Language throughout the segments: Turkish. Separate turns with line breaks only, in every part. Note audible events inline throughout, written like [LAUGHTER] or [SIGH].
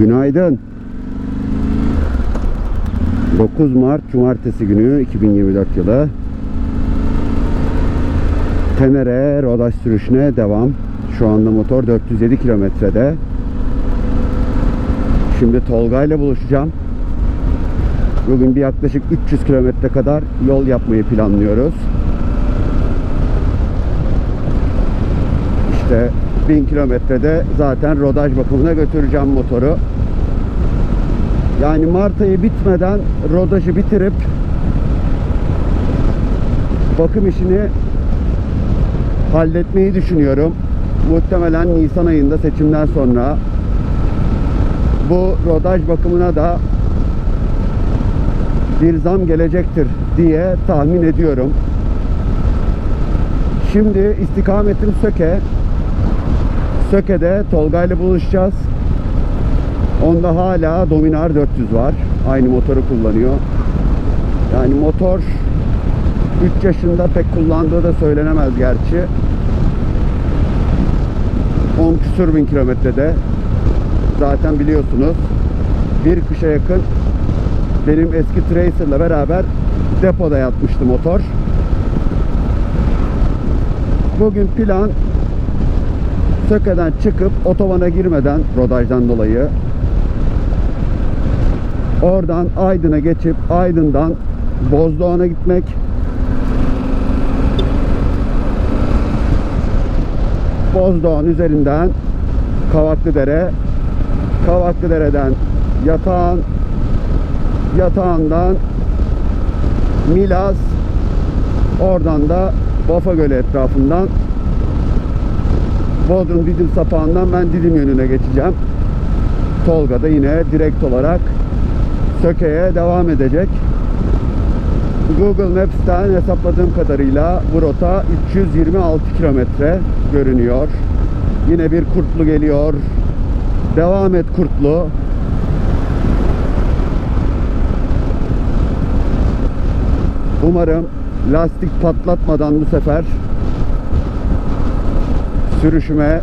Günaydın. 9 Mart Cumartesi günü 2024 yılı. Tenere rodaş sürüşüne devam. Şu anda motor 407 kilometrede. Şimdi Tolga ile buluşacağım. Bugün bir yaklaşık 300 kilometre kadar yol yapmayı planlıyoruz. İşte 1000 kilometrede zaten rodaj bakımına götüreceğim motoru. Yani Mart ayı bitmeden rodajı bitirip bakım işini halletmeyi düşünüyorum. Muhtemelen Nisan ayında seçimden sonra bu rodaj bakımına da bir zam gelecektir diye tahmin ediyorum. Şimdi istikametim Söke. Söke'de Tolga ile buluşacağız. Onda hala Dominar 400 var. Aynı motoru kullanıyor. Yani motor 3 yaşında pek kullandığı da söylenemez gerçi. 10 küsur bin kilometrede zaten biliyorsunuz bir kışa yakın benim eski Tracer'la beraber depoda yatmıştı motor. Bugün plan Söke'den çıkıp otobana girmeden rodajdan dolayı oradan Aydın'a geçip Aydın'dan Bozdoğan'a gitmek Bozdoğan üzerinden Kavaklıdere Kavaklıdere'den Yatağan Yatağan'dan Milas oradan da Bafa Gölü etrafından Bodrum Didim sapağından ben Didim yönüne geçeceğim. Tolga da yine direkt olarak Söke'ye devam edecek. Google Maps'ten hesapladığım kadarıyla bu rota 326 kilometre görünüyor. Yine bir kurtlu geliyor. Devam et kurtlu. Umarım lastik patlatmadan bu sefer sürüşüme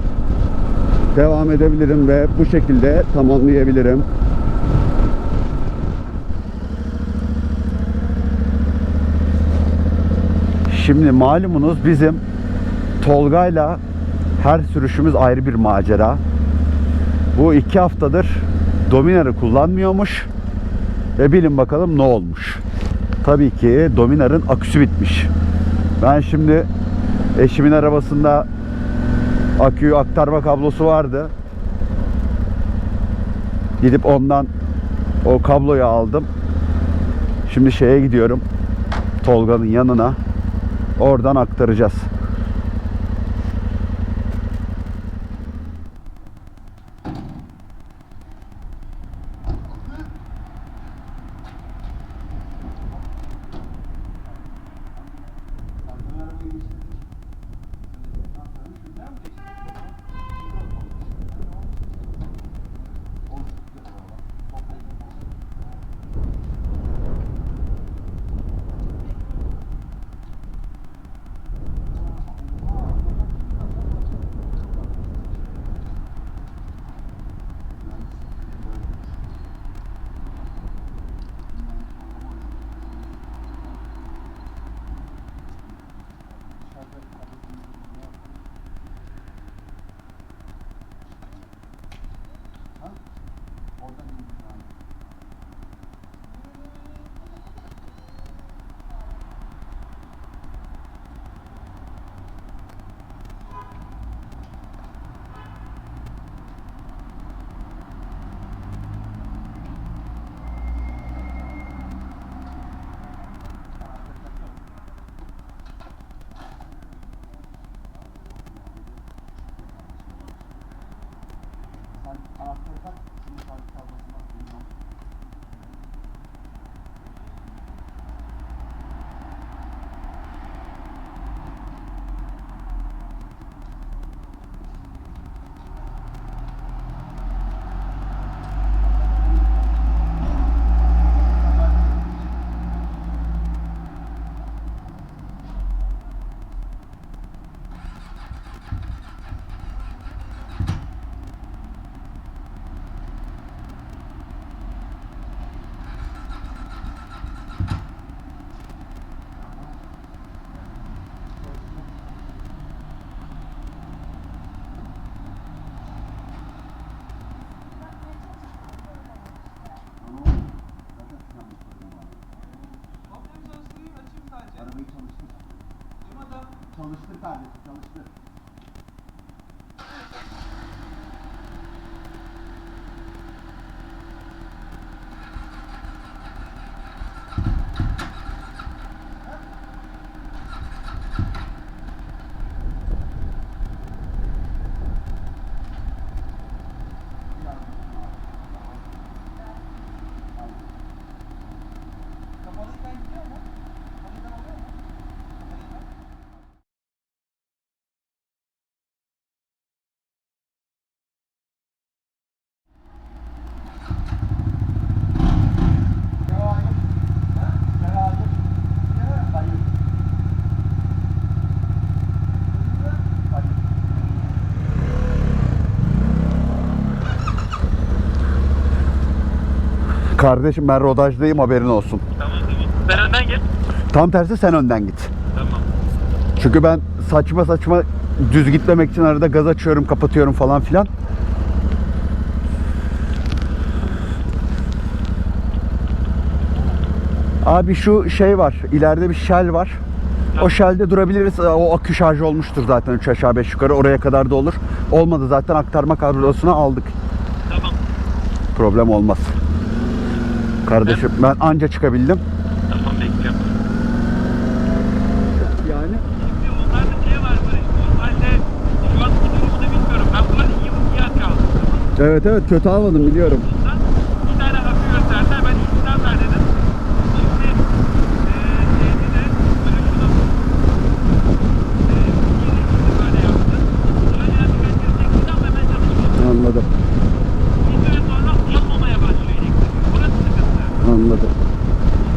devam edebilirim ve bu şekilde tamamlayabilirim. Şimdi malumunuz bizim Tolga'yla her sürüşümüz ayrı bir macera. Bu iki haftadır Dominar'ı kullanmıyormuş. Ve bilin bakalım ne olmuş. Tabii ki Dominar'ın aküsü bitmiş. Ben şimdi eşimin arabasında aküyü aktarma kablosu vardı. Gidip ondan o kabloyu aldım. Şimdi şeye gidiyorum. Tolga'nın yanına. Oradan aktaracağız. Kardeşim ben rodajdayım haberin olsun.
Tamam tamam. Ben önden git.
Tam tersi sen önden git.
Tamam.
Çünkü ben saçma saçma düz gitmemek için arada gaz açıyorum, kapatıyorum falan filan. Abi şu şey var. ileride bir Shell var. O. Shell'de durabiliriz. O akü şarjı olmuştur zaten 3 aşağı 5 yukarı. Oraya kadar da olur. Olmadı zaten aktarma kadrosuna aldık.
Tamam.
Problem olmaz. Kardeşim ben anca çıkabildim.
Tamam bekliyorum.
Yani
şey
evet evet kötü almadım biliyorum.
Bundan bir tane akü gösterdiler. Ben ikisinden ver dedim. Şimdi eee şeydi de böyle şunu eee yeni böyle yaptı. Önceden birkaç kez çekildi ama hemen çalışmadı.
Anladım.
Bir süre sonra almamaya başlıyor elektrik. Burası sıkıntı.
Anladım.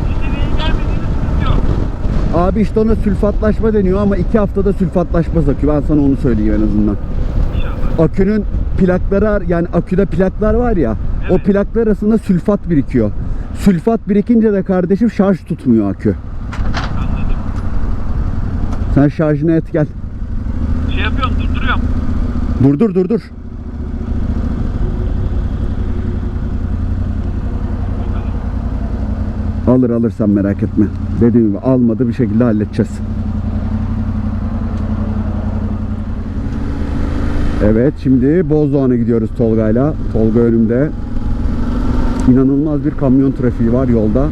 Bu seviyeye gelmediğinde sıkıntı yok.
Abi işte ona sülfatlaşma deniyor ama iki haftada sülfatlaşmaz akü. Ben sana onu söyleyeyim en azından.
İnşallah.
Akünün plakları yani aküde plaklar var ya o
Evet.
plaklar arasında sülfat birikiyor. Sülfat birikince de kardeşim şarj tutmuyor akü.
Anladım.
Sen şarjını et gel.
Şey yapıyorum durduruyorum.
Dur dur Alır alır sen merak etme. Dediğim gibi almadı bir şekilde halledeceğiz. Evet şimdi Bozdoğan'a gidiyoruz Tolga'yla. Tolga önümde. İnanılmaz bir kamyon trafiği var yolda.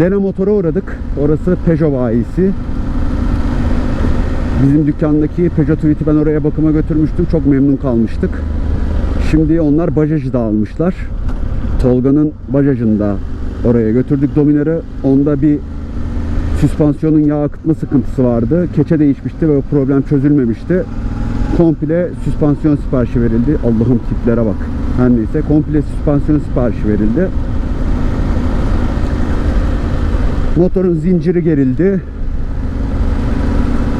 Lena Motor'a uğradık. Orası Peugeot bayisi. Bizim dükkandaki Peugeot Tweet'i ben oraya bakıma götürmüştüm. Çok memnun kalmıştık. Şimdi onlar Bajaj'ı da almışlar. Tolga'nın Bajaj'ını da oraya götürdük Dominar'ı. Onda bir süspansiyonun yağ akıtma sıkıntısı vardı. Keçe değişmişti ve o problem çözülmemişti. Komple süspansiyon siparişi verildi. Allah'ım tiplere bak. Her neyse komple süspansiyon siparişi verildi. Motorun zinciri gerildi.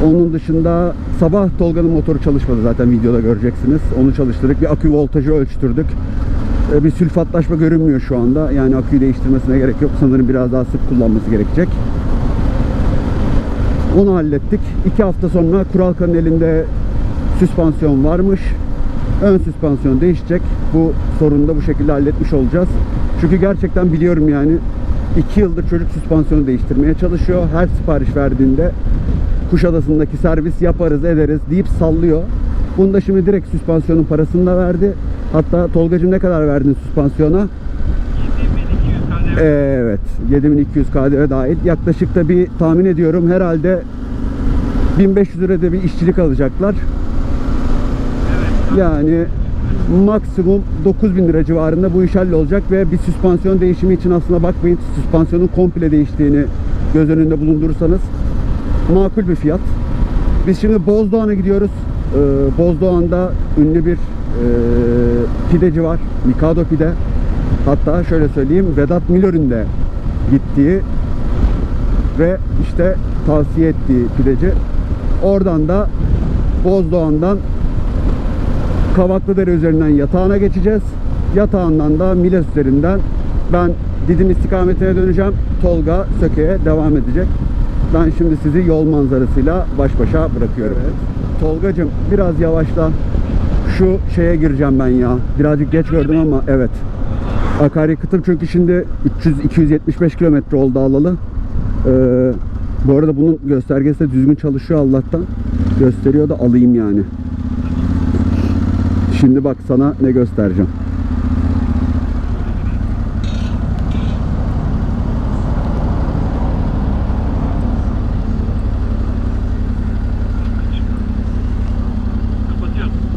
Onun dışında sabah Tolga'nın motoru çalışmadı zaten videoda göreceksiniz. Onu çalıştırdık. Bir akü voltajı ölçtürdük. Ee, Bir sülfatlaşma görünmüyor şu anda. Yani aküyü değiştirmesine gerek yok. Sanırım biraz daha sık kullanması gerekecek. Onu hallettik. İki hafta sonra Kuralka'nın elinde süspansiyon varmış. Ön süspansiyon değişecek. Bu sorunu da bu şekilde halletmiş olacağız. Çünkü gerçekten biliyorum yani iki yıldır çocuk süspansiyonu değiştirmeye çalışıyor. Her sipariş verdiğinde Kuşadası'ndaki servis yaparız ederiz deyip sallıyor. Bunda şimdi direkt süspansiyonun parasını da verdi. Hatta Tolgacığım ne kadar verdin süspansiyona?
7200 KDV.
Evet. 7200 KDV dahil. Yaklaşık da bir tahmin ediyorum herhalde 1500 lirada bir işçilik alacaklar.
Evet.
Yani maksimum 9000 lira civarında bu iş hallolacak ve bir süspansiyon değişimi için aslına bakmayın. Süspansiyonun komple değiştiğini göz önünde bulundurursanız makul bir fiyat. Biz şimdi Bozdoğan'a gidiyoruz. Ee, Bozdoğan'da ünlü bir pideci var. Mikado Pide. Hatta şöyle söyleyeyim Vedat Milor'un da gittiği ve işte tavsiye ettiği pideci. Oradan da Bozdoğan'dan Kavaklıdere üzerinden yatağına geçeceğiz. Yatağından da Miles üzerinden ben Didim istikametine döneceğim. Tolga Söke'ye devam edecek. Ben şimdi sizi yol manzarasıyla baş başa bırakıyorum. Tolgacım biraz yavaşla. Şu şeye gireceğim ben ya. Birazcık geç gördüm ama evet. Akaryakıtım çünkü şimdi 300 275 kilometre oldu alalı. Ee, Bu arada bunun göstergesi de düzgün çalışıyor Allah'tan. Gösteriyor da alayım yani. Şimdi bak sana ne göstereceğim.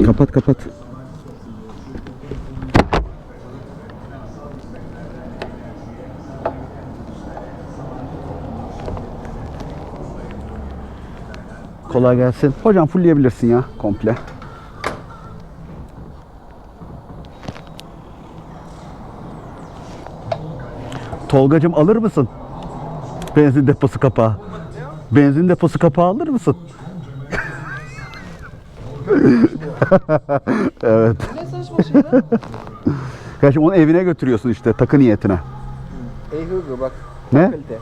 Kapatıyorum.
Kapat. Kolay gelsin. Hocam fullleyebilirsin ya komple. Tolgacım alır mısın? Benzin deposu kapağı. Benzin deposu kapağı alır mısın? [LAUGHS] evet.
Ne saçma şey lan?
Kardeşim onu evine götürüyorsun işte takı niyetine.
Eyhugı bak.
Ne?
Kalite.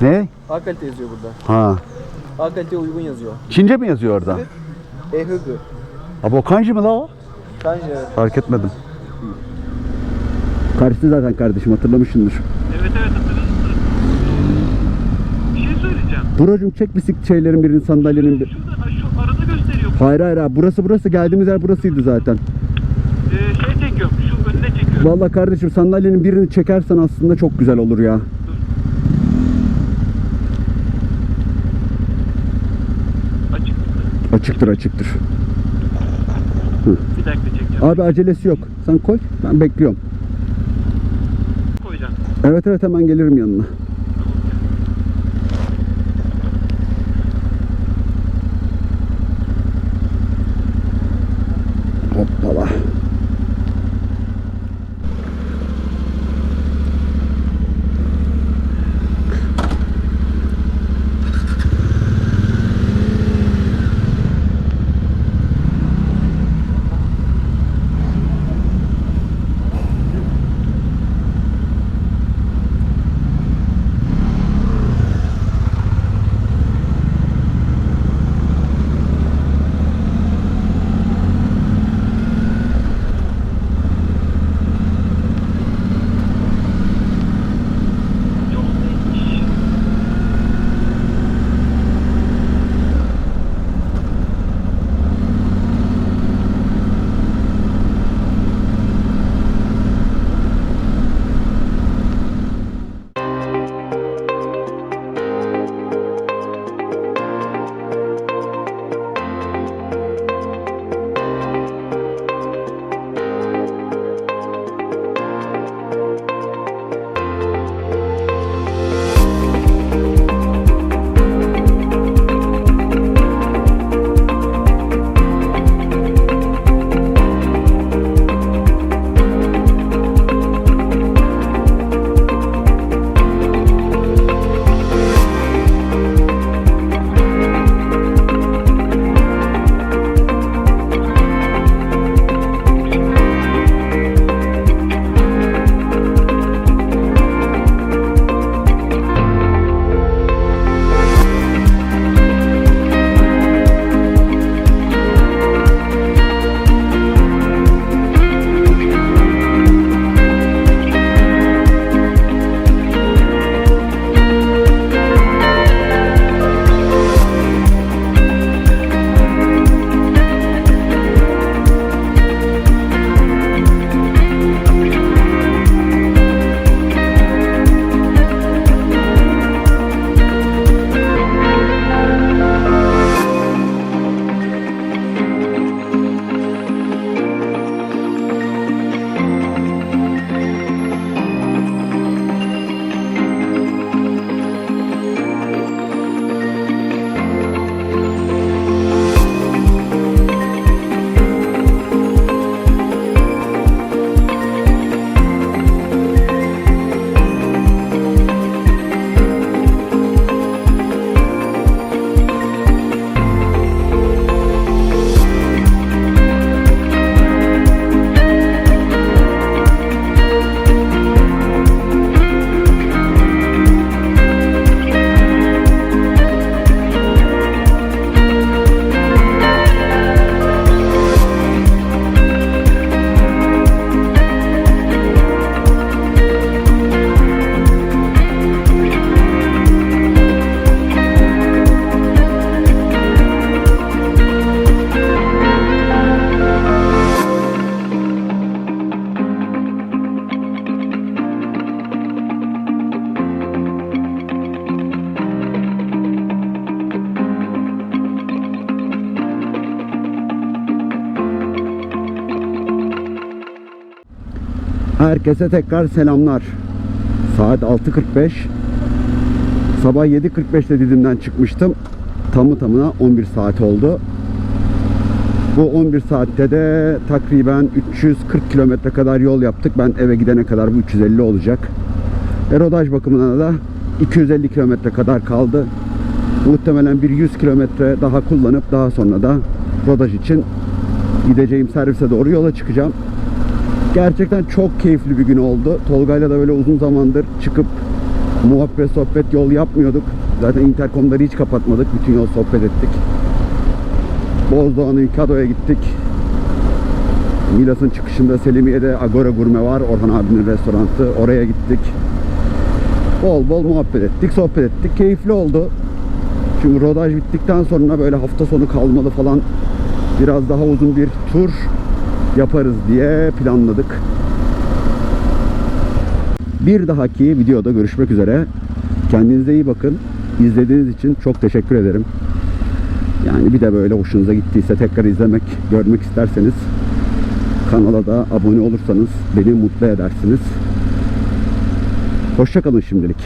Ne?
A kalite yazıyor burada.
Ha.
A kalite uygun yazıyor.
Çince mi yazıyor orada?
Eyhugı.
Abi o kanji mi la o?
Bence evet.
Fark etmedim. Karşısı zaten kardeşim hatırlamışsındır.
Evet evet hatırladın Bir şey söyleyeceğim.
Buracım çek bisiklet şeylerin birini sandalyenin bir.
Şurada ha, şu arada gösteriyor.
Hayır hayır abi burası burası geldiğimiz yer burasıydı zaten.
Ee, şey çekiyorum. Şu önüne çekiyorum.
Vallahi kardeşim sandalyenin birini çekersen aslında çok güzel olur ya.
Açık.
Açıktır açıktır.
Bir dakika çekeceğim.
Abi acelesi yok. Sen koy ben bekliyorum.
Koyacağım.
Evet evet hemen gelirim yanına. 好吧。Herkese tekrar selamlar. Saat 6.45. Sabah 7.45'te Didim'den çıkmıştım. Tamı tamına 11 saat oldu. Bu 11 saatte de takriben 340 kilometre kadar yol yaptık. Ben eve gidene kadar bu 350 olacak. E, rodaj bakımına da 250 kilometre kadar kaldı. Muhtemelen bir 100 kilometre daha kullanıp daha sonra da rodaj için gideceğim servise doğru yola çıkacağım. Gerçekten çok keyifli bir gün oldu. Tolga'yla da böyle uzun zamandır çıkıp muhabbet sohbet yol yapmıyorduk. Zaten interkomları hiç kapatmadık. Bütün yol sohbet ettik. Bozdoğan'ın Kado'ya gittik. Milas'ın çıkışında Selimiye'de Agora Gurme var. Orhan abinin restoranı. Oraya gittik. Bol bol muhabbet ettik, sohbet ettik. Keyifli oldu. Çünkü rodaj bittikten sonra böyle hafta sonu kalmalı falan biraz daha uzun bir tur yaparız diye planladık. Bir dahaki videoda görüşmek üzere. Kendinize iyi bakın. İzlediğiniz için çok teşekkür ederim. Yani bir de böyle hoşunuza gittiyse tekrar izlemek, görmek isterseniz kanala da abone olursanız beni mutlu edersiniz. Hoşçakalın şimdilik.